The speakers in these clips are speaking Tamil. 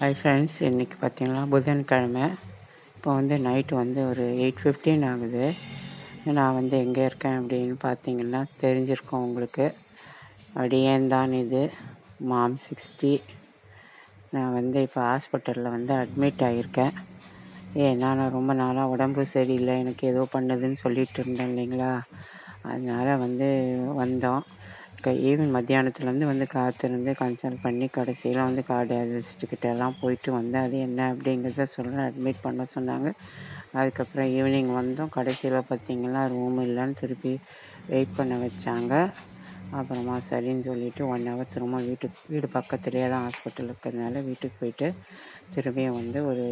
ஹாய் ஃப்ரெண்ட்ஸ் இன்றைக்கி பார்த்தீங்கன்னா புதன்கிழமை. இப்போ வந்து நைட்டு வந்து ஒரு எயிட் ஃபிஃப்டீன் ஆகுது. நான் வந்து எங்கே இருக்கேன் அப்படின்னு பார்த்தீங்கன்னா தெரிஞ்சிருக்கோம் உங்களுக்கு. அடியேன் தான் இது. மாம் சிக்ஸ்டி நான் வந்து இப்போ ஹாஸ்பிட்டலில் வந்து அட்மிட் ஆகியிருக்கேன் ஏன்னா நான் ரொம்ப நாளாக உடம்பு சரியில்லை. எனக்கு ஏதோ பண்ணுதுன்னு சொல்லிட்டு இருந்தேன் இல்லைங்களா? அதனால் வந்து வந்தோம். க ஈவினிங் மத்தியானத்துலேருந்து வந்து காத்திருந்து கன்சல்ட் பண்ணி கடைசியில் வந்து கார்டியாலஜிஸ்ட்டுக்கிட்ட எல்லாம் போயிட்டு வந்தேன் அது என்ன அப்படிங்கிறத சொல்கிறேன் அட்மிட் பண்ண சொன்னாங்க. அதுக்கப்புறம் ஈவினிங் வந்தோம் கடைசியில் பார்த்திங்கன்னா ரூம் இல்லைன்னு திருப்பி வெயிட் பண்ண வச்சாங்க. அப்புறமா சரின்னு சொல்லிவிட்டு ஒன் ஹவர் திரும்ப வீட்டுக்கு வீடு பக்கத்துலேயே தான் ஹாஸ்பிட்டல் இருக்கிறதுனால வீட்டுக்கு போயிட்டு திரும்பியும் வந்து ஒரு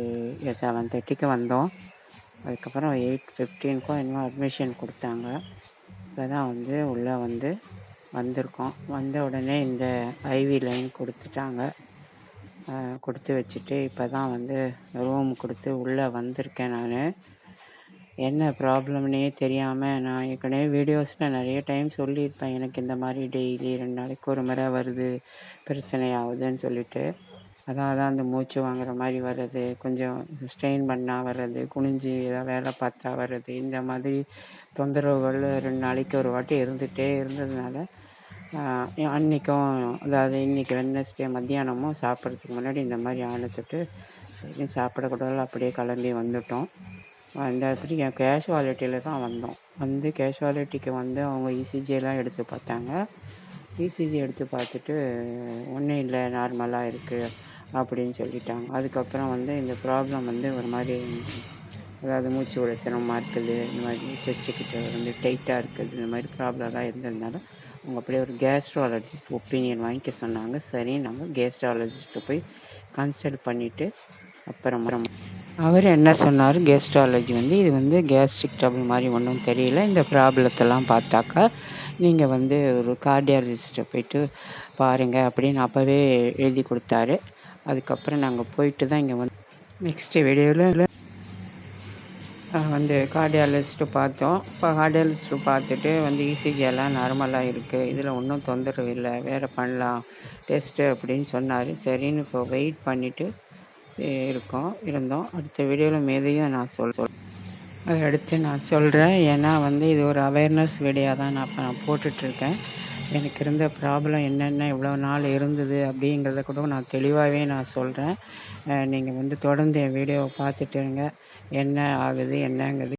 செவன் தேர்ட்டிக்கு வந்தோம். அதுக்கப்புறம் எயிட் ஃபிஃப்டீனுக்கும் இன்னும் அட்மிஷன் கொடுத்தாங்க. இப்போ தான் வந்து உள்ளே வந்து வந்திருக்கோம். வந்த உடனே இந்த ஐவி லைன் கொடுத்துட்டாங்க. கொடுத்து வச்சுட்டு இப்போ தான் வந்து ரூம் கொடுத்து உள்ளே வந்திருக்கேன் நான். என்ன ப்ராப்ளம்னே தெரியாமல் நான் ஏற்கனவே வீடியோஸில் நிறைய டைம் சொல்லியிருப்பேன். எனக்கு இந்த மாதிரி டெய்லி ரெண்டு நாளைக்கு ஒரு முறை வருது பிரச்சனை ஆகுதுன்னு சொல்லிட்டு. அதான் அந்த மூச்சு வாங்குற மாதிரி வர்றது கொஞ்சம் ஸ்ட்ரெயின் பண்ணால் வர்றது குனிஞ்சு ஏதாவது வேலை பார்த்தா வர்றது இந்த மாதிரி தொந்தரவுகள் ரெண்டு நாளைக்கு ஒரு வாட்டி இருந்துகிட்டே இருந்ததுனால அன்றைக்கும் அதாவது இன்றைக்கி வெட்னஸ்டே மத்தியானமும் சாப்பிட்றதுக்கு முன்னாடி இந்த மாதிரி ஆனத்துட்டு சரி சாப்பிடக்கூடாது அப்படியே கிளம்பி வந்துவிட்டோம் அந்த இடத்துல என் கேஷுவாலிட்டியில் தான் வந்தோம். வந்து கேஷுவாலிட்டிக்கு வந்து அவங்க இசிஜியெல்லாம் எடுத்து பார்த்தாங்க. இசிஜி எடுத்து பார்த்துட்டு ஒன்றும் இல்லை நார்மலாக இருக்குது அப்படின்னு சொல்லிட்டாங்க. அதுக்கப்புறம் வந்து இந்த ப்ராப்ளம் வந்து ஒரு மாதிரி அதாவது மூச்சு விட சிரமமாக இருக்குது இந்த மாதிரி செஸ்ட்டுக்கிட்ட வந்து டைட்டாக இருக்குது. இந்த மாதிரி ப்ராப்ளம்லாம் இருந்ததுனால அவங்க அப்படியே ஒரு கேஸ்ட்ராலஜிஸ்ட் ஒப்பீனியன் வாங்கிக்க சொன்னாங்க. சரி நாங்கள் கேஸ்ட்ராலஜிஸ்ட்டை போய் கன்சல்ட் பண்ணிவிட்டு அப்புறம் அவர் என்ன சொன்னார்? கேஸ்ட்ராலஜி வந்து இது வந்து கேஸ்ட்ரிக் ட்ரபிள் மாதிரி ஒன்றும் தெரியல. இந்த ப்ராப்ளத்தெல்லாம் பார்த்தாக்கா நீங்கள் வந்து ஒரு கார்டியாலஜிஸ்ட்டை போயிட்டு பாருங்கள் அப்படின்னு அப்போவே எழுதி கொடுத்தாரு. அதுக்கப்புறம் நாங்கள் போயிட்டு தான் இங்கே வந்து நெக்ஸ்ட்டு வீடியோவில் வந்து கார்டியாலஜிஸ்ட்டு பார்த்தோம். இப்போ கார்டியாலஜிஸ்ட்டு பார்த்துட்டு வந்து இசிஜி எல்லாம் நார்மலாக இருக்குது இதில் ஒன்றும் தொந்தரவு இல்லை. வேறு பண்ணலாம். டெஸ்ட்டு அப்படின்னு சொன்னார். சரின்னு இப்போ வெயிட் பண்ணிவிட்டு இருக்கோம். இருந்தோம். அடுத்த வீடியோவில் மீதையும் நான் சொல் சொல்கிறேன் அதை அடுத்து நான் சொல்கிறேன் ஏன்னா வந்து இது ஒரு அவேர்னஸ் வீடியோ தான் நான் இப்போ நான் போட்டுட்ருக்கேன். எனக்கு இருந்த ப்ராப்ளம் என்னென்ன இவ்வளோ நாள் இருந்தது அப்படிங்கிறத கூட நான் தெளிவாகவே நான் சொல்கிறேன் நீங்கள் வந்து தொடர்ந்து என் வீடியோவை பார்த்துட்டுருங்க என்ன ஆகுது என்னங்கிறது